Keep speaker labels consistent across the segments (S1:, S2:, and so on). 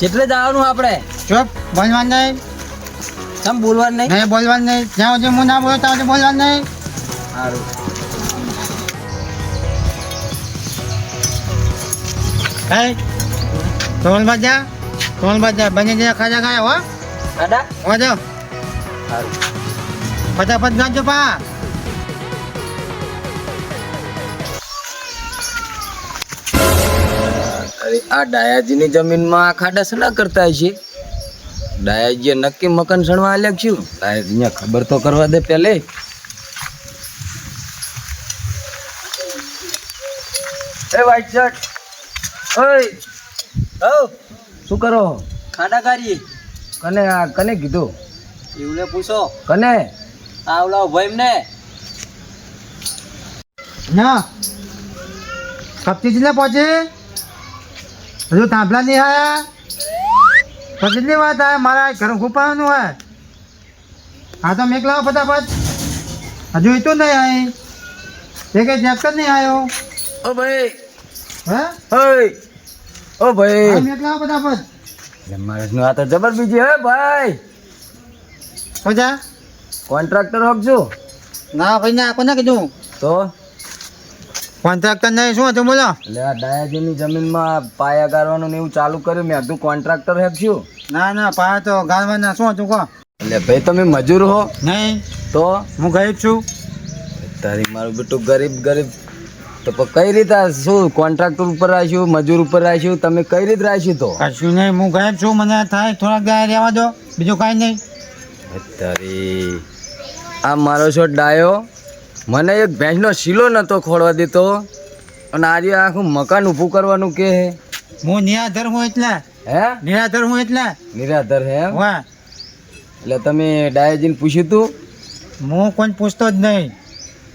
S1: જેટલે જવાનું આપણે.
S2: ચૂપ બોલવાનું નહીં
S1: તમ બોલવાનું નહીં?
S2: નહીં બોલવાનું નહીં. જ્યાં સુધી હું ના બોલું ત્યાં સુધી બોલવાનું નહીં.
S1: સારું.
S2: હે? ટોલ બાજા ટોલ બાજા બની ગયા ખાજા ખાયા હો?
S1: દાદા
S2: વાજો
S1: સારું.
S2: ફટાફટ ગાજો પા
S1: અરે આ ડાયાજીની જમીનમાં આ ખાડા સડા કરતા છે ડાયાજીએ નક્કી મકાન સણવા આલ્યા છું ડાયાજીને ખબર તો કરવા દે પેલે. એ વાઈટ શર્ટ. ઓય. ઓ શું કરો? ખાના કાઢીએ. કને આ કને કીધું? એવને પૂછો. કને? આ ઓલા ભાઈ ને
S2: ના. કપચી જ ને પહોંચે હજુ થાંભલા નહીં આયા. કેટલી વાત આવે મારા ઘર ખૂપાવાનું હોય. હા તો મેક લાવો ફટાફટ. હજુ એ તો નહીં આવી એ કઈ ટ્રેક્ટર નહીં આવ્યો
S1: ઓ ભાઈ.
S2: હે?
S1: ઓ ભાઈ.
S2: મેક લાવો ફટાફટ.
S1: માણસનું આ તો જબર બીજી હે ભાઈ.
S2: પહોંચા
S1: કોન્ટ્રાક્ટર હોક છું.
S2: ના ભાઈ ના કોને કીધું?
S1: તો?
S2: કોન્ટ્રાક્ટર નહીં શું હતું બોલો?
S1: એટલે આ દયાજીની જમીનમાં પાયા ગાળવાનું ને એવું ચાલુ કર્યું મેં અડધું કોન્ટ્રાક્ટર છું.
S2: ના ના પાયા તો ગાળવાના શું હતું કહો?
S1: એટલે ભાઈ તમે મજૂર હો.
S2: નહીં
S1: તો?
S2: હું ગરીબ છું.
S1: તારી મારું બેટું ગરીબ ગરીબ. તો કઈ રીતે શું કોન્ટ્રાક્ટર ઉપર રાખ્યું મજૂર ઉપર રાખ્યું તમે કઈ રીતે રાખ્યું તો?
S2: કશું નહીં હું ગરીબ છું મને થાય થોડાક ગાય રહેવા દો બીજું કાંઈ નહીં.
S1: તારી આ મારો છો ડાયો. મને એક ભેંસનો શીલો નહોતો ખોળવા દેતો અને આજે આખું મકાન ઊભું કરવાનું કે હે?
S2: નિરાધર હું એટલે?
S1: હે?
S2: નિરાધર હું એટલે?
S1: નિરાધર હે
S2: વાહ.
S1: એટલે તમે ડાયજીને પૂછ્યું તું?
S2: હું કોઈ પૂછતો જ નહીં.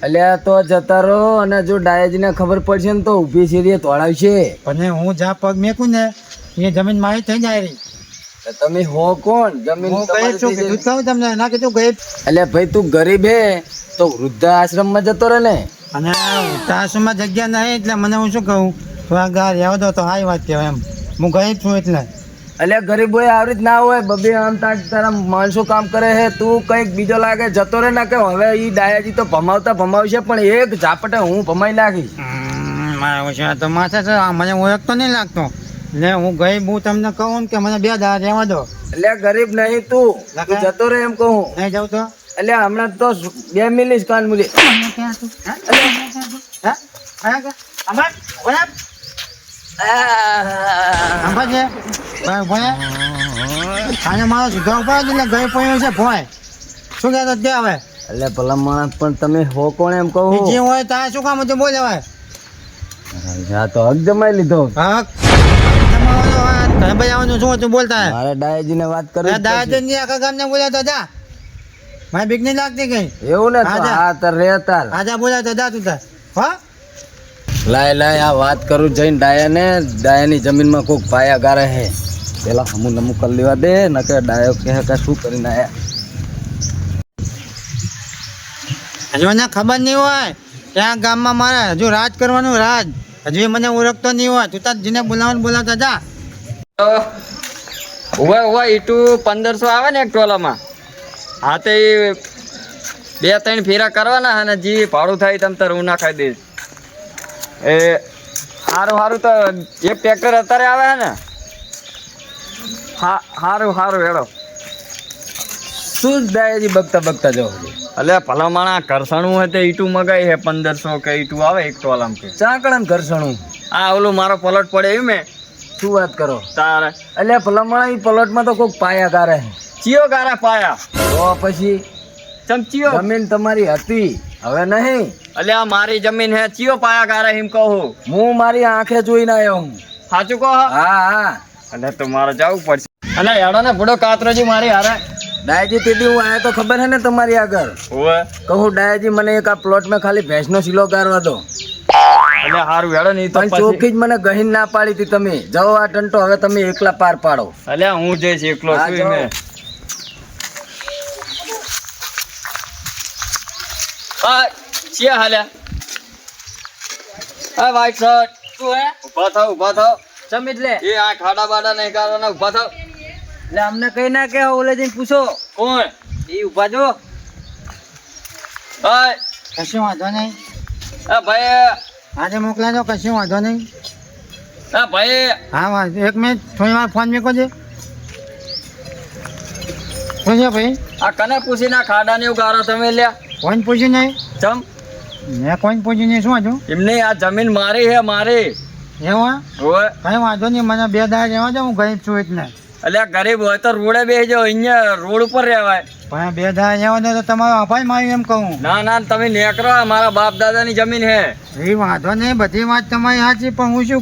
S1: એટલે આ તો જતા રહો અને જો ડાયજીને ખબર પડશે ને તો ઊભી સીરીએ તોડાવશે.
S2: અને હું જ્યાં પગ મેકું ને એ જમીન મારી થઈ જાય રહી
S1: તમે હો કોણ? જમીન
S2: હું ગરીબ છું કીધું તમને ના કીધું ગરીબ.
S1: એટલે ભાઈ તું ગરીબ હે? તો વૃદ્ધાશ્રમમાં જતો રહે ને?
S2: અને તાસુમાં જગ્યા નહીં એટલે મને હું શું કહું? થોડા ગા રહેવા દો તો હાઈ વાત કહેવાય એમ. હું ગરીબ છું એટલે.
S1: એટલે ગરીબો આવી રીત ના હોય બબે આમ તાર તારા માણસો કામ કરે હે તું કંઈક બીજો લાગે જતો રહે ના કે હવે એ ડાયાજી તો ભમાવતા ભમાવશે પણ એક ઝાપટે હું ભમાઈ
S2: લાગી મારા તો માથે છે. મને ઓળખતો નહીં લાગતો. એટલે હું ગઈ હું તમને કહું ને કે મને બે દાડા રહેવા દો.
S1: એટલે ગરીબ નહીં તું તું જતો રહે એમ કહું.
S2: નહીં જાઉં તો?
S1: એટલે હમણાં તો બે મિલી કાન મુલી
S2: મારો સીધો ઉપાય છે એટલે ગઈ પડ્યો છે ભોય. શું કહેતો તે હવે?
S1: એટલે ભલા માણસ પણ તમે હો કોણ એમ કહું?
S2: જે હોય ત્યાં શું કામ હતું બોલે હવે?
S1: હા તો હક જમાઈ લીધો.
S2: હા જમાવાનો હોય, ઘરે બજાવવાનું શું હતું બોલતા?
S1: મારે ડાયાજીને વાત કરવી જ
S2: દાદા ની આખા ગામને બોલાતો જા. મારી બીક નહીં લાગતી કઈ?
S1: પડશે. એવું ને તો
S2: હા, જા.
S1: હા તાર રે તાર.
S2: આજા બોલાતો જા તું તાર. હા?
S1: લાય લાય આ વાત કરું જઈને ડાયાને. ડાયાની જમીનમાં કોઈક પાયા ગારે હે. પેલા હમું નમું કરી લેવા દે નકે ડાયો કહે કે શું કરીને આયા.
S2: હજુ મને ખબર નહીં હોય ત્યાં ગામમાં મારે હજુ રાજ કરવાનું રાજ. હજુ એ મને ઓળખતો નહીં હોય. તું તાર જેને બોલાવવાનું બોલાવતા જા.
S3: ઉવા ઉવા ઈટુ પંદરસો આવે ને એક ટોલામાં. હા તે બે ત્રણ ફેરા કરવાના અને જે ભાડું થાય તમ તાર હું નાખાઈ દઈશ. એ સારું સારું તો એક ટ્રેક્ટર અત્યારે આવે છે ને? હા સારું સારું હેડો.
S1: શું ડાયાજી બગતા બગતા જાઓ
S3: એટલે ભલા માણા ઘરસણું હોય તો ઈટું મગાઈ છે પંદરસો કે ઈટું આવે એક ટોલામાં કે.
S1: ચાકણ ઘર્ષણું
S3: આ ઓલું મારો પલટ પડે એમ મેં
S1: શું વાત કરો?
S3: તારે.
S1: એટલે ભલામણ ઈ પલોટમાં તો કોઈક પાયા ગારે.
S3: ચિયો ગારા પાયા?
S1: તો પછી
S3: ચમચીઓ
S1: જમીન તમારી હતી. હવે નહીં.
S3: એટલે આ મારી જમીન હે. ચિયો પાયા ગારે એમ કહું
S1: હું. મારી આંખે જોઈને આવ્યો હું.
S3: સાચું કહો?
S1: હા હા.
S3: અને તો મારે જવું પડશે. અને હેડો ને ભૂડો કાતરોજી મારી હારે.
S1: ડાયાજી તેથી હું આયા તો ખબર હે ને તમારી આગળ? કહું ડાયાજી મને એક આ પ્લોટમાં ખાલી ભેંસનો સિલો ગારવા દો.
S3: એટલે હારું હેડો નહીં તો
S1: પણ
S3: પછી.
S1: જ મને ગહીન ના પાડી હતી તમે. જાઓ આ ટંટો હવે તમે એકલા પાર પાડો.
S3: અલ્યા હું જઈશ એકલો છું. ને. હા શિયા હાલ્યા હા વ્હાઈટ શર્ટ.
S1: શું હે?
S3: ઊભા થાવ ઊભા થાવ.
S1: સમિત લે.
S3: એ આ ખાડા બાડા નહીં કરવાના ઊભા થાવ.
S1: એટલે અમને કઈ ના કે ઓલે જઈને પૂછો.
S3: કોણ?
S1: એ ઊભા જો.
S3: હા.
S2: કશું વાંધો નહીં.
S3: ભાઈ
S2: આજે મોકલાજો કશું વાંધો નહીં.
S3: હા ભાઈ.
S2: હા વાંધો એક મિનિટ થોડી વાર ફોન મેકો છે છે ભાઈ?
S3: આ કને પૂછી ના ખાડા ને ઉગારો તમે લ્યા?
S2: કોઈને પૂછ્યું નહીં?
S3: ચમ.
S2: મેં કોઈને પૂછ્યું નહીં શું હતું
S3: એમને આ જમીન મારી હે મારી.
S2: એવું
S3: ઓવે
S2: કઈ વાંધો નહીં મને બે દાડા રહેવા દો હું ગરીબ છું એટલે.
S3: અલ્યા ગરીબ હોય તો રોડે બેસજો અહીંયા રોડ ઉપર રહેવાય.
S2: પણ બે દાડા રહેવા દો તો તમારો અપાય માર્યું એમ કહું.
S3: ના ના તમે નેકરો મારા બાપ દાદાની જમીન હે.
S2: એ વાંધો નહીં બધી વાત તમારી સાચી પણ હું શું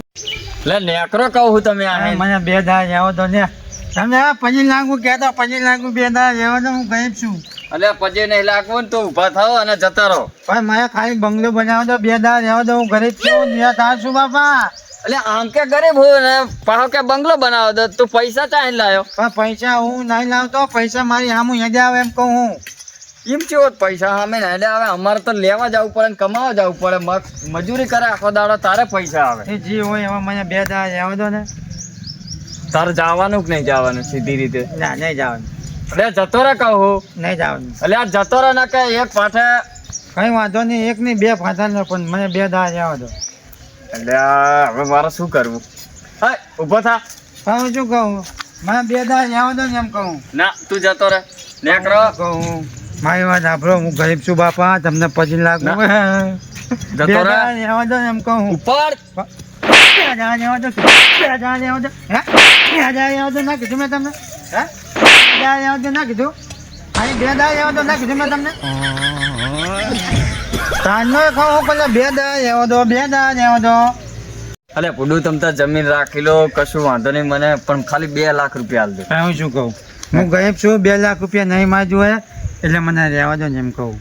S3: એટલે નેકરો કહું છું તમે
S2: મને બે દાડા રહેવા તો ને તમે આ પચીસ લાખ કહેતો પચીસ લાખ બે દાડા રહેવા તો હું ગરીબ છું.
S3: એટલે પછી નહીં લાગવું ને તો ઊભા થાવ અને જતા રહો.
S2: પણ મારે ખાલી બંગલો બનાવો તો બે દાડા રહેવા દો હું ગરીબ છું. ત્યાં છું બાપા?
S3: એટલે આમ કે ગરીબ હું ને પાહો કે બંગલો બનાવો દો તું પૈસા ચાહી લાયો.
S2: પણ પૈસા હું નહીં લાવતો પૈસા મારી આમ યાદ આવે એમ કહું હું.
S3: એમ ચેવો પૈસા સામે ને એટલે હવે અમારે તો લેવા જવું પડે ને કમાવા જવું પડે. મજૂરી કરે આખો દાડો તારે પૈસા આવે.
S2: એ જે હોય એમાં મને બે દાડા જવા દો ને.
S3: તારે જવાનું કે નહીં જવાનું સીધી રીતે?
S2: ના નહીં જવાનું.
S3: એટલે જતો રહે કહું
S2: નહીં જવાનું.
S3: એટલે આ જતો રહે ને કે એક પાઠે
S2: કઈ વાંધો નહીં એક નહીં બે ને પણ મને બે દાડા જવા દો.
S3: એટલે હવે મારે શું કરવું? હા ઊભો થા.
S2: હા હું શું કહું? મને બે દાડા જવા દો ને એમ કહું.
S3: ના તું જતો રહે. નેકરો
S2: કહું? મારી વાત સાંભળો હું ગરીબ છું બાપા તમને
S3: પછી.
S2: બે
S3: જતો રહે.
S2: જવા દો ને એમ કહું.
S3: ઉપર.
S2: દાડા રહેવા દો બે દાડા દો. હે? ના કીધું મેં તમને? હે? દો ના કીધું? અહીં બે દાડા રહેવા દો ના કીધું મેં તમને? તારનો કહું પેલા બે દાડા રહેવા દો બે દાડા રહેવા દો.
S3: અલે પુડુ તમ તો જમીન રાખી લો કશું વાંધો નહીં મને પણ ખાલી બે લાખ રૂપિયા આલ દે.
S2: હું શું કહું? હું ગરીબ છું બે લાખ રૂપિયા નહીં માં હે એટલે મને રહેવા દો ને એમ કહું.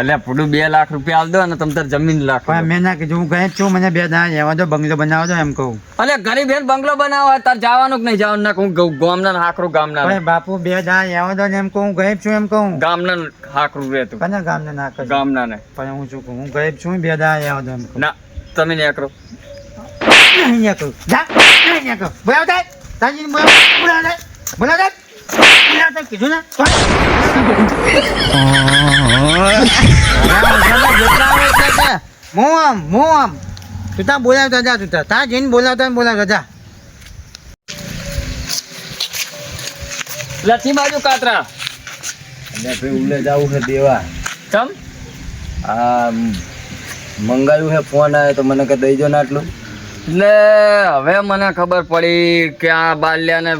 S3: અલ્યા પૂરું બે લાખ રૂપિયા આલ દો અને તમ તાર જમીન લાખ.
S2: મેં ના કીધું હું ગરીબ છું મને બે દાડા રહેવા દો બંગલો બનાવો દો એમ કહું.
S3: અલે ગરીબ હેર બંગલો બનાવો તાર જવાનું કે નહીં જવાનું? ના હું ગામના હાકરો ગામના
S2: પણ બાપુ બે દાડા રહેવા દો ને એમ કહું હું ગરીબ છું એમ કહું.
S3: ગામના ને હાકરું રહેતું
S2: કના ગામના ના કહું
S3: ગામના ને.
S2: પણ હું શું કહું હું ગરીબ છું બે દાડા રહેવા દો એમ કહું.
S3: ના તમે નેકરો
S2: નહીં ને કહું. જા નહીં ને કહું. બોલાવ દે તાજી બોલાવ. બોલાવ દે બોલાવ દે
S3: બાજુ કાતરા
S1: એટલે ભાઈ છે દેવા
S3: ચમ
S1: મંગાવ્યું છે ફોન આવ્યો તો મને કે દઈ જો ને આટલું
S3: એટલે હવે મને ખબર પડી કે આ બાલ્યાને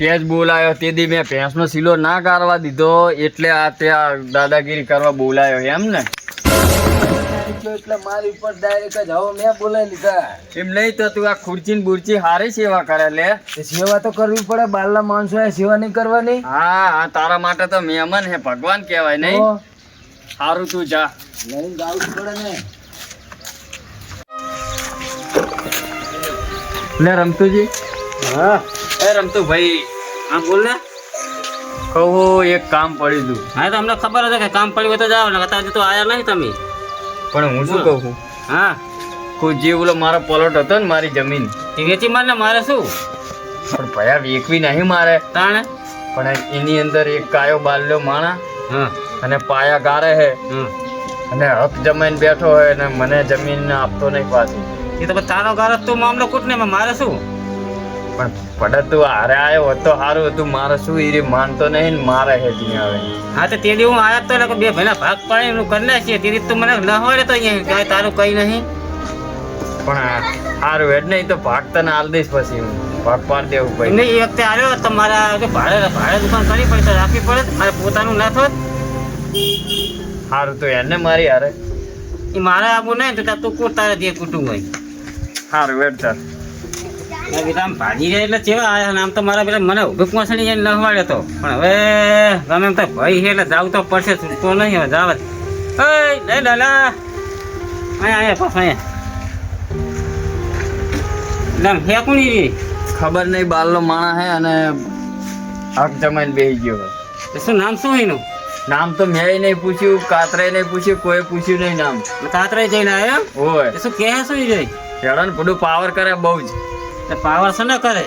S3: તે જ બોલાયો. તે દી મેં ભેંસનો સીલો ના કાઢવા દીધો એટલે આ ત્યાં દાદાગીરી કરવા બોલાયો એમ ને.
S1: એટલે મારી ઉપર ડાયરેક્ટ જ હવે મેં બોલાવી લીધા.
S3: એમ નહીં તો તું આ ખુરચી ને બુરચી હારી સેવા કરે લે.
S1: સેવા તો કરવી પડે બારના માણસો સેવા નહીં કરવાની.
S3: હા હા તારા માટે તો મહેમાન હે ભગવાન કહેવાય નહીં. સારું તું જા.
S1: લઈને જાવું પડે ને.
S3: લે રમતુજી.
S1: હા.
S3: એ રમતુ ભાઈ
S4: હા બોલ ને.
S3: કહું એક કામ પડ્યું તું
S4: હા તો અમને ખબર હતી કે કામ પડ્યું હોય તો જાઓ ને અત્યારે તો આયા નહીં તમે.
S3: પણ હું શું કહું
S4: હા.
S3: કોઈ જે ઓલો મારો પલોટ હતો ને મારી જમીન.
S4: એ વેચી મારને મારે શું?
S3: પણ ભયા વેકવી નહીં મારે.
S4: તાણે?
S3: પણ એની અંદર એક કાયો બાલ્યો માણા
S4: હા.
S3: અને પાયા ગારે હે.
S4: હા.
S3: અને હક જમાઈને બેઠો હોય અને મને જમીન આપતો નહીં પાછું.
S4: એ તો તારો ગારો તું મામલો કૂટ ને મારે શું?
S3: પણ પડે તું હારે આવ્યો હોત તો સારું હતું. મારે શું એ માનતો નહીં ને મારે હે ત્યાં આવે.
S4: હા તો તે હું આયા તો એટલે બે ભાઈના ભાગ પાડી એનું કરી નાખીએ. તે રીત તો મને ન હોય તો અહીંયા કાંઈ તારું કઈ નહીં.
S3: પણ સારું હેડ નહીં તો ભાગ તને આલ દઈશ પછી હું. ભાગ પાડ દેવું ભાઈ
S4: નહીં એ વખતે આવ્યો તો મારા ભાડે ભાડે દુકાન કરવી પડે તો રાખવી પડે મારે પોતાનું ના થોત
S3: સારું તો એને મારી હારે.
S4: એ મારે આવું નહીં તો તાર તું કૂટ તારે જે કૂટું હોય.
S3: સારું વેડ
S4: આ બેટા આમ ભાજી રહ્યા એટલે ચેવા આયા? ને આમ તો મારા પેલા મને ઊભી પહોંચણી જઈને લહવાડ્યો તો. પણ હવે ગમે એમ તો ભાઈ છે એટલે જાવ તો પડશે છૂટતો નહીં હવે જાવ એ લે લાલા. અહીંયા અહીંયા પાછો અહીંયા. એટલે હે કોની રી
S3: ખબર નહીં બાલનો માણા હે અને આગ જમાઈને બેસી ગયો
S4: શું નામ શું એનું?
S3: નામ તો મેં નહીં પૂછ્યું કાતરે નહીં પૂછ્યું કોઈ પૂછ્યું નહીં નામ.
S4: કાતરાય જઈને આવ્યો
S3: હોય.
S4: શું કહે શું રે
S3: ને બધું પાવર કરે બહુ જ.
S4: તે પાવર શું ના કરે?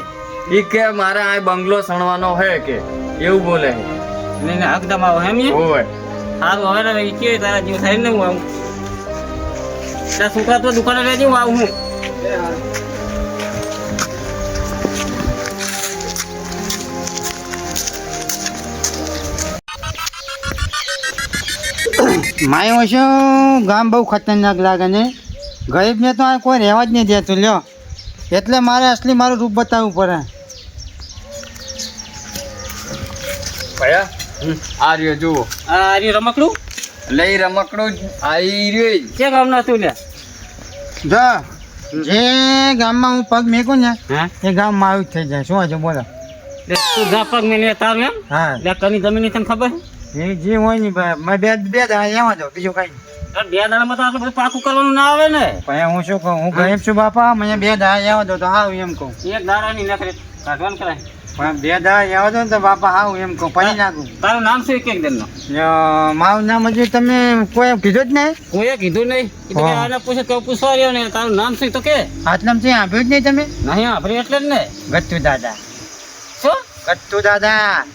S3: ઈ કે મારે આ બંગલો સણવાનો હે કે એવું બોલે છે.
S4: ને એને હક દમાવો એમ ને
S3: હોય
S4: સારું હવે ને ઈ કેવી તારા જીવ થાય ને હું આવું. ત્યાં છોકરા તો દુકાને રહેજે હું આવું હું.
S2: માયો શું ગામ બહુ ખતરનાક લાગે ને? ગરીબને તો આ કોઈ રહેવા જ નહીં દેતું લ્યો. એટલે મારે અસલી મારું રૂપ બતાવવું પડે.
S3: ભયા? આ રહ્યો જુઓ.
S4: આ રહ્યો રમકડું?
S3: લઈ રમકડું જ. આ રહ્યો
S4: કે ગામ ના તું લે
S2: જો જે ગામમાં હું પગ મેકું ને
S4: હા?
S2: એ ગામમાં આવ્યું જ થઈ જાય. શું હજુ બોલો?
S4: તું જા પગ મેલી તારું એમ?
S2: હા.
S4: લે કની જમીનની તને ખબર?
S2: એ જે હોય ને ભાઈ મેં બે બે એમાં જાઉં બીજું કઈ
S4: બે દાડામાં તો આટલું બધું પાકું કરવાનું ના આવે ને.
S2: પણ હું શું કહું? હું ગરીબ છું બાપા મને બે દાડા એવા દો તો હાવ એમ કહું.
S4: એક દાડાની નખરે કાઢવાનું કરાય.
S2: પણ બે દાડા એવા દો ને તો બાપા હાવ એમ કહું પછી નાખું.
S4: તારું નામ શું એક દિન
S2: મારું નામ હજુ તમે કોઈ કીધું જ નહીં?
S4: કોઈ કીધું નહીં. આને પૂછે તો પૂછવા રહ્યો ને તારું નામ શું તો કે.
S2: આટલામથી આપ્યું જ નહીં તમે?
S4: નહીં આપણે એટલે જ ને.
S2: ગત્તુ દાદા.
S4: શું?
S2: ગટ્ટુ દાદા.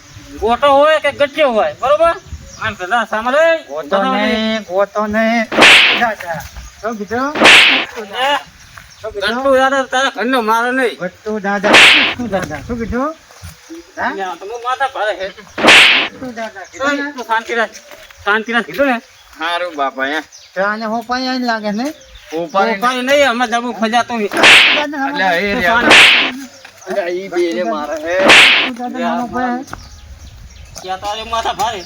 S4: ગોટો હોય કે ગટ્યો હોય બરોબર? આમ
S2: ગોતો નહીં ગોતો નહીં દાદા શું કીધું?
S4: એ, ગટ્ટુ દાદા તારા ઘરનો મારો નહીં.
S2: ગત્તુ દાદા. ગત્તુ દાદા. શું કીધું? હા?
S4: યા, માથા ભારે હે.
S2: ગત્તુ દાદા કીધું ને?
S4: ઓય, તું શાંતિ રાખ. શાંતિ રાખ કીધું ને?
S3: હારું બાપા હે
S2: તો આને હું પણ લાગે ને?
S3: ઉપર
S4: તો કાંઈ નહીં અમે જબુ ખજાતો.
S3: એટલે એ. ઈ બેને મારે. હે
S4: તારે માથા ભારે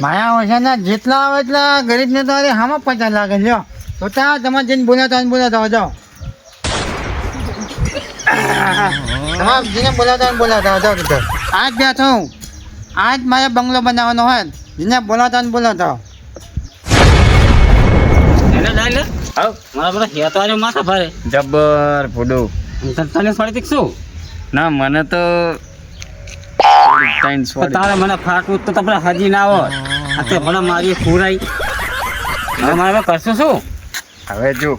S2: માયા ઓછાના જેટલા આવે એટલા ગરીબને તો અરે હામાં પચાસ લાગે લ્યો. તો ત્યાં તમારે જઈને બોલાતા બોલાતા હોય જાઓ. તમારે જેને બોલાતા બોલાતા જાઓ આજ બેઠો હું આજ મારે બંગલો બનાવવાનો હોય ને જેને બોલાતા ને બોલાતા
S4: હે તો
S3: જબર ફૂડું.
S4: તને- તને ફરીથી શું?
S3: ના મને તો
S4: તારે મને ફાટવું તો તમને હજી ના આવો મને મારી ફૂરાઈ હવે મારે હવે કરશું શું?
S3: હવે જો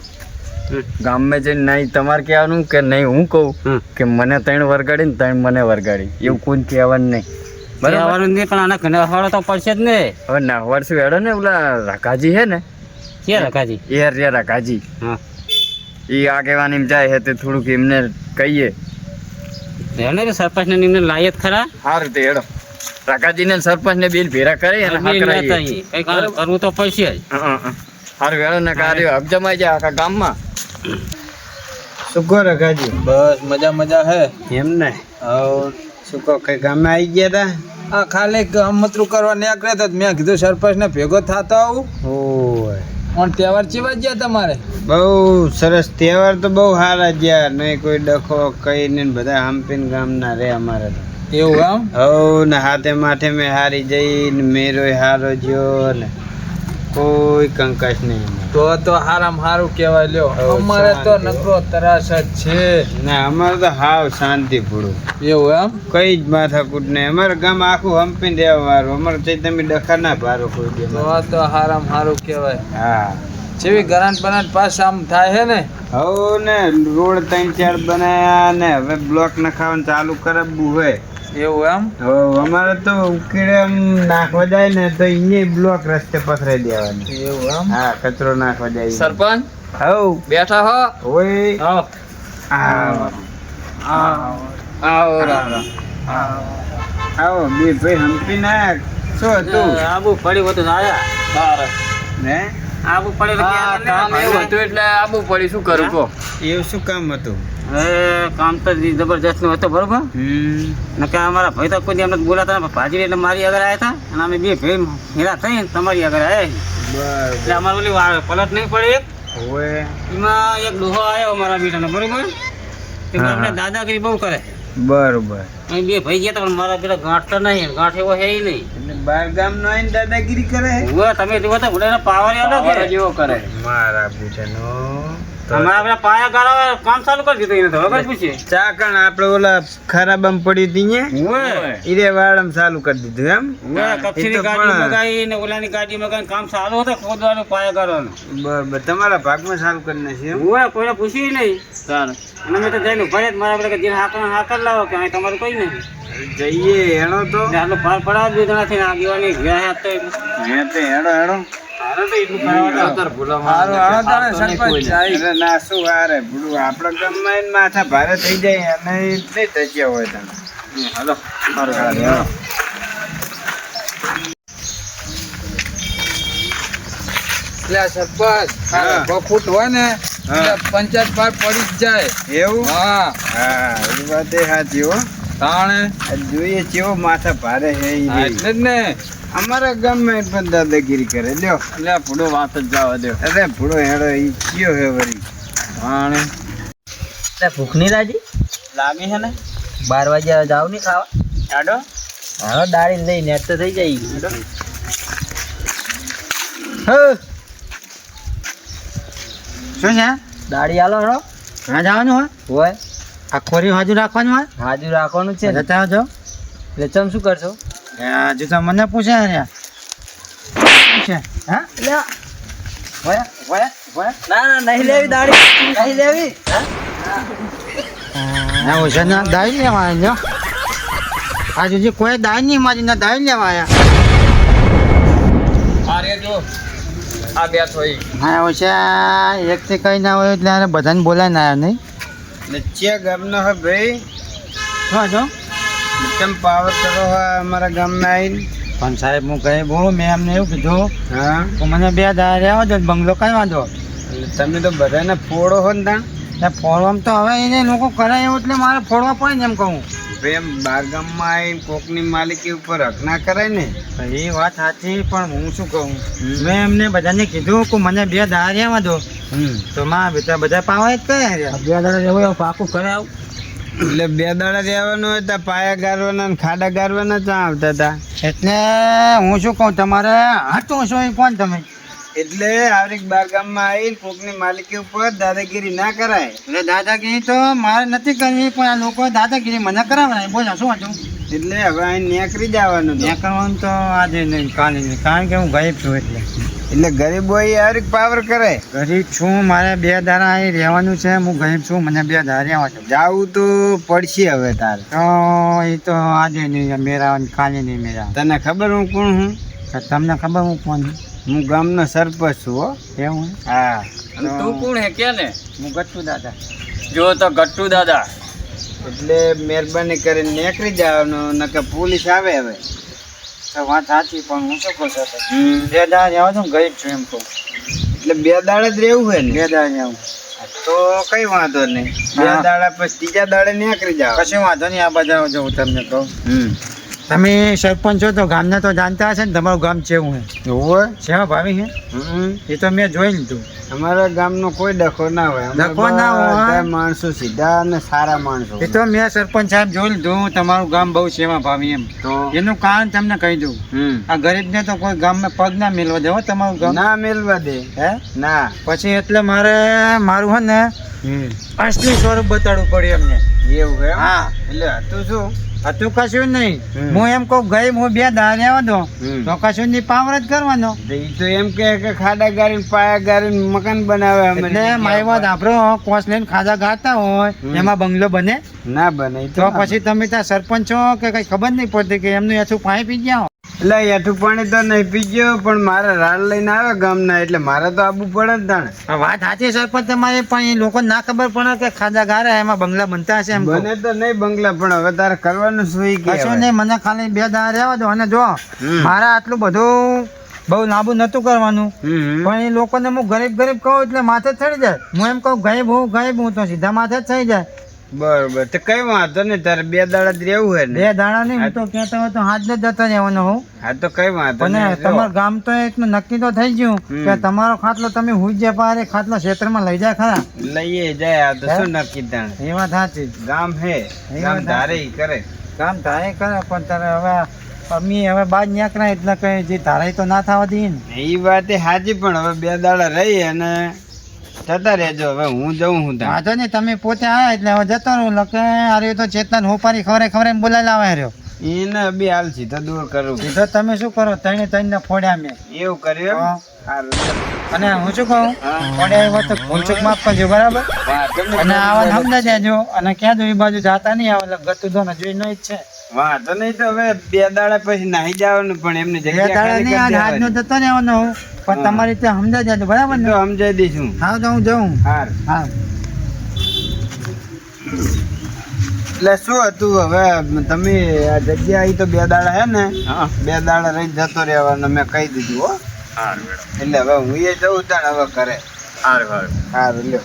S3: ગામમાં જઈને નહીં તમારે કહેવાનું કે નહીં હું કહું કે મને ત્રણ વરગાડી ને ત્રણ મને વરગાડી. એવું કોઈ કહેવાનું નહીં. બરાબર?
S4: નહીં પણ આના ઘણા વાળો તો પડશે જ ને.
S3: હવે ના વર્ષ હેડો ને ઓલા રકાજી હે ને?
S4: કે રખાજી
S3: એ રકાજી
S4: હા.
S3: એ આગેવાની જાય હે તે થોડુંક એમને કહીએ.
S4: એને તો સરપંચ ને ખરા?
S3: તે સરપંચ ને ભેરા કરે અને.
S4: કંઈ કરવું તો પડશે જ.
S3: ને કાર્ય જાય આખા ગામમાં.
S2: શું કહો
S1: બસ મજા મજા હે.
S2: એમ ને. શું કહો કઈ ગામે આવી ગયા
S1: આ ખાલી ગમતરું કરવા નીકળ્યા હતા તો મેં કીધું સરપંચ ને ભેગો થતો આવું.
S2: તા
S1: પણ તહેવાર ચેવા ગયા તમારે?
S2: બહુ સરસ તહેવાર તો બહુ સારા ગયા. નહીં કોઈ ડખો કઈ ને બધા હંપીને ગામના રે અમારે તો.
S1: એવું આમ
S2: હવ ને હાથે માથે મેં હારી જઈ ને મેરોય હારો જ્યો ને. કોઈ કંકાશ નહીં
S1: તો તો હારામ હારું કહેવાય લ્યો. અમારે તો. નકરો તરાસ જ છે.
S2: ના અમારે તો હાવ શાંતિ પૂરું
S1: એવું એમ?
S2: કઈ જ માથાકૂટ નહીં. અમારે ગામ આખું હંપીને દેવા વાળું અમારે તે તમે ડખા ના પારો કોઈ દી
S1: તો. તો હારામ હારું કહેવાય.
S2: હા.
S1: જેવી ગરાન બનાટ પાસ આમ થાય હે ને?
S2: હવ ને રોડ ત્રણ ચાર બનાયા ને હવે બ્લોક નખાવાનું ચાલુ કરાવવું હોય.
S1: એવું એમ?
S2: અમારે તો ઉકેડે એમ નાખવા જાય ને તો અહીંયા બ્લોક રસ્તે પથરાઈ દેવાની.
S1: એવું એમ?
S2: હા કચરો નાખવા જાય
S3: સરપંચ?
S2: હવ
S3: બેઠા હો.
S2: હોય.
S4: આવો.
S2: આવો.
S3: આવો.
S2: બે ભાઈ હંપી નાખ શું હતું?
S4: આબુ પડી હતું આયા?
S2: ને?
S4: આબુ પડી
S3: હા, કામ એવું હતું એટલે આબુ પડી. શું કરું કો
S2: એવું શું કામ હતું?
S4: એ કામ તો જબરજસ્તનું હતું બરોબર?
S2: હમ.
S4: નકા અમારા ભાઈ તો કોઈ અમને બોલાતા. ભાજી એટલે મારી આગળ આવ્યા હતા અને અમે બે ભાઈ હેરા થઈ ને તમારી આગળ આવ્યા એટલે અમારે ઓલી પલટ નહીં પડે એક. એમાં એક ડોહો આવ્યો અમારા બેટાનો બરોબર? દાદાગીરી બહુ કરે.
S5: બરોબર.
S4: અહીં બે ભાઈ ગયા તા પણ મારા પેલા ગાંઠ તો નહીં ગાંઠ એવો હે નહીં.
S5: એટલે બાર ગામ નો આઈને દાદાગીરી કરે
S4: ઉવે તમે જુઓ તો બુડાના પાવર અલગ
S3: પાવર જેવો કરે.
S5: મારા બુટાનો
S4: અમારા પેલા પાયા ગાળા કામ ચાલુ કરી દીધું એને તો હવે
S5: ચાકણ આપણે ઓલા ખરાબામાં પડી હતી ને ઈરે વાળામાં ચાલુ કરી દીધું એમ? તો
S4: ગાડી
S5: પણ-
S4: ને ઓલાની ગાડી કામ સારું હતું ખોદવાનું પાયા ગાળવાનું.
S5: બરોબર તમારા ભાગમાં ચાલુ કરી નાખ્યું?
S4: ઉવે કોઈને પૂછ્યું નહીં. અને મેં તો જઈને ઊભા મારા પેલા જે હાકર હાકર લાવો કે અહીં તમારું કઈ નહીં.
S5: જઈએ હેડો તો.
S4: આટલું પાર પડાવ બે જણા થઈને આગેવાની ગયા હાથ તો
S5: હે તે હેડો માથા ભારે થઈ જાય અને નહીં ટચ્યા હોય તને.
S4: હાલો.
S5: હારું, હારું,
S6: એટલે સરપંચ
S5: હા.
S6: હોય ને પંચાયત પાર પડી જ જાય.
S5: એવું?
S6: હા.
S5: હા એ વાત એ સાચી હો.
S6: તાણે?
S5: જોઈએ ચેવો માથા ભારે હે ઈ
S6: હા,
S5: રે.
S6: એટલે જ ને.
S5: અમારા ગામમાં પણ દાદાગીરી કરે લ્યો.
S3: એટલે આ ભૂડો વાત જ જવા દો
S5: અરે ભૂડો હેડો એ કયો હે વળી?
S6: તાણે?
S5: ભૂખ નહીં લાગી?
S3: લાગી છે ને?
S5: બાર વાગ્યા જાવ નહીં ખાવા.
S3: આડો
S5: હા દાળી લઈ નેટ તો થઈ જાય.
S2: શું છે?
S5: દાડી આલો હળો
S2: ક્યાં જવાનું હોય?
S5: હોય.
S2: આ ખોરી હાજુ રાખવાનું હોય?
S5: હાજર રાખવાનું છે
S2: જતા આવજો
S5: એટલે તમે શું કરશો?
S2: હજુ તો મને પૂછે ને પૂછે હા?
S5: હોય? હોય? હોય? ના ના નહીં લેવી દાળી. નહીં લેવી.
S2: ના છે ના દાઈ લેવા આવ્યા. જો આ સુધી કોઈ દાઈ નહીં મારી ના દાઈ લેવા આવ્યા.
S3: આ જો આ બે થોઈ
S2: હા ઓછા એક થી કઈ ના હોય એટલે બધાને બોલાય ના આવ્યા નહીં
S5: નીચે ગામનો હે ભાઈ
S2: હા છો
S5: કેમ પાવર કરો હા અમારા ગામમાં આવીને?
S2: પણ સાહેબ હું કહી બહુ મેં એમને એવું કીધું
S5: હા.
S2: તો મને બે દાડા રહેવા દો બંગલો કઈ વાંધો
S5: એટલે તમે તો બધાને ફોડો હો ને
S2: ત્યાં ફોડવામાં તો હવે એને લોકો કરે એવું એટલે મારે ફોડવા પડે ને એમ કહું.
S5: પ્રેમ બારગામમાં આવીને કોકની માલિકી ઉપર હક ના કરાય ને?
S2: એ વાત સાચી પણ હું શું કહું? મેં એમને બધાને કીધું કે મને બે દાડા રહેવા દો તો માં બેટા બધા પાવા જ કરે બે દાડા રહેવું એવું પાકું કરે આવું
S5: એટલે બે દાડા રહેવાનું હોય તો પાયા ગારવાના ને ખાડા ગારવાના ત્યાં આવતા હતા
S2: એટલે હું શું કહું તમારે હાટું શું કોણ તમે?
S5: એટલે આવરીક બાર ગામમાં આવીને કોકની માલિકી ઉપર દાદાગીરી ના કરાય.
S2: એટલે દાદાગીરી તો મારે નથી કરવી પણ આ લોકો દાદાગીરી મને કરાવવાના બોલો શું હતું
S5: એટલે હવે અહીં નેકરી જવાનું
S2: નેકરવાનું કરવાનું તો આજે નહીં કાલે નહીં કારણ કે હું ગરીબ છું એટલે.
S5: એટલે ગરીબો આવરીક પાવર કરે.
S2: ગરીબ છું મારે બે દારા અહીં રહેવાનું છે હું ગરીબ છું મને બે દારા રહેવા છે.
S5: જાવું તો પડશે હવે તારે.
S2: તો એ તો આજે નહીં મેરા કાલે નહીં મેરા
S5: તને ખબર હું કોણ હું?
S2: તમને ખબર હું કોણ છું?
S5: હું ગામનો સરપંચ છું હો.
S2: હું
S5: હા.
S3: અને તું કોણ હે? કે ને?
S2: હું ગટ્ટુ દાદા.
S3: જો તો ગટ્ટુ દાદા.
S5: એટલે મહેરબાની કરીને નીકળી જવાનો નકર પોલીસ આવે હવે.
S2: તો વાત સાચી પણ હું શું કહું છું. બે દાડા આવો છું ગઈ છું એમ કહું.
S5: એટલે બે દાડે જ રહેવું હોય ને?
S2: બે દાડા આવું.
S5: તો કઈ વાંધો નહીં. બે દાડા પછી ત્રીજા દાડે નીકળી જાવ
S2: કશું વાંધો નહીં આ બધા હું તમને કહું.
S5: હમ.
S2: તમે સરપંચ છો તો ગામના તો જાણતા હશે ને તમારું ગામ કેવું છે
S5: હોય?
S2: સેવા ભાવી છે એ તો મેં જોઈ લીધું.
S5: અમારા ગામનો કોઈ ડખો ના હોય.
S2: ડખો ના હોય.
S5: માણસો સીધા અને સારા માણસો
S2: એ તો મેં સરપંચ સાહેબ જોઈ લીધું તમારું ગામ બહુ સેવા ભાવી એમ.
S5: તો?
S2: એનું કારણ તમને કહી દઉં. આ ગરીબને તો કોઈ ગામમાં પગ ના મેલવા દેવો તમારું ગામ.
S5: ના મેળવા દે.
S2: હે?
S5: ના.
S2: પછી એટલે મારે મારું હે ને અસલી સ્વરૂપ બતાડવું પડ્યું એમને.
S5: એવું હે
S2: હા.
S5: એટલે હતું શું?
S2: હતું કશું નહીં. હું એમ કહું ગઈ હું બે દાડા રહેવા દો તો કશું નહીં પાવર જ કરવાનો.
S5: તો તો એમ કે ખાડા ગારીને પાયા ગારીને મકાન બનાવે અમે.
S2: એટલે મારી વાત આપણો કોસ લઈને ખાધા ગાતા હોય એમાં બંગલો બને.
S5: ના બને
S2: તો પછી તમે ત્યાં સરપંચ છો કે કઈ ખબર નહીં પડતી કે એમનું એથું પાણી પી ગયા.
S5: એટલે એઠું પાણી તો નહીં પીજો પણ મારે રાડ લઈને આવ્યો ગામના એટલે મારે તો આવવું પડે જ તાણે.
S2: વાત સાચી સરપંચ તમારી પણ એ લોકો ના ખબર પડે કે ખાધા ગારા એમાં બંગલા બનતા હશે એમ
S5: બને તો નહીં બંગલા પણ હવે તારે કરવાનું શું
S2: કશું નહીં મને ખાલી બે દાણા રહેવા દો અને જો. મારે આટલું બધું બહુ લાંબુ નતું કરવાનું. પણ એ લોકોને હું ગરીબ ગરીબ કહું એટલે માથે જ ચડી જાય. હું એમ કહું ગરીબ હું ગરીબ હું તો સીધા માથે જ થઈ જાય.
S5: બરોબર. તો કઈ વાંધો નહીં. તારે બે દાડા જ રહેવું હોય
S2: બે દાડા નહીં હું તો ક્યાં તમે તો હાથ જ જતો રહેવાનો હું.
S5: હા તો કઈ વાંધો
S2: અને. તમારું ગામ તો એટલું નક્કી તો થઈ ગયું કે તમારો ખાટલો તમે હુઈ જાય પારે ખાટલો ક્ષેત્રમાં લઈ જાય ખરા.
S5: લઈએ જાય. આ તો શું નક્કી તાણ?
S2: એ વાત સાચી.
S5: ગામ હે. ગામ ધારે કરે.
S2: ગામ ધારે કરે પણ તારે હવે અમી હવે બાજ નીકળ્યા એટલે કઈ જે ધારે તો ના થવા દઈએ ને.
S5: એ વાત સાચી પણ હવે બે દાડા રહી અને જતા રહેજો. હવે હું જઉં હું ત્યાં.
S2: વાંધો નહીં તમે પોતે આવ્યા એટલે હવે જતો રહું. લકે અરે તો ચેતન હોપારી ખવરે ખવરે બોલાવી લાવે રહ્યો.
S5: એને બી હાલ સીધો દૂર કરું.
S2: કીધો તમે શું કરો? ત્રણે ત્રણ ને ફોડ્યા મેં.
S5: એવું કર્યું.
S2: અને હું શું કહું? ફોડ્યા એવા તો ભૂલચૂક માફ કરજો બરાબર? અને આવા સમજાજો અને ક્યાં જો એ બાજુ જાતા નહીં આવે ગતું તો ને જોઈ નહીં જ છે
S5: વાંધો નહીં તો હવે બે દાડા પછી નાહી જવાનું પણ એમને જગ્યા
S2: દાડા નહીં આજ
S5: આજનો
S2: જતો રહેવાનો હું. પણ તમારી ત્યાં સમજાઈ દેજો બરાબર ને?
S5: સમજાઈ દઈશું.
S2: હા તો હું જઉં.
S5: હાર.
S2: હા.
S5: એટલે શું હતું હવે? તમે આ જગ્યા અહીં તો બે દાડા હે ને? બે દાડા રહી જતો રહેવાનો મેં કહી દીધું હો. એટલે હવે હું એ જઉં તાણ હવે કરે સારું લ્યો.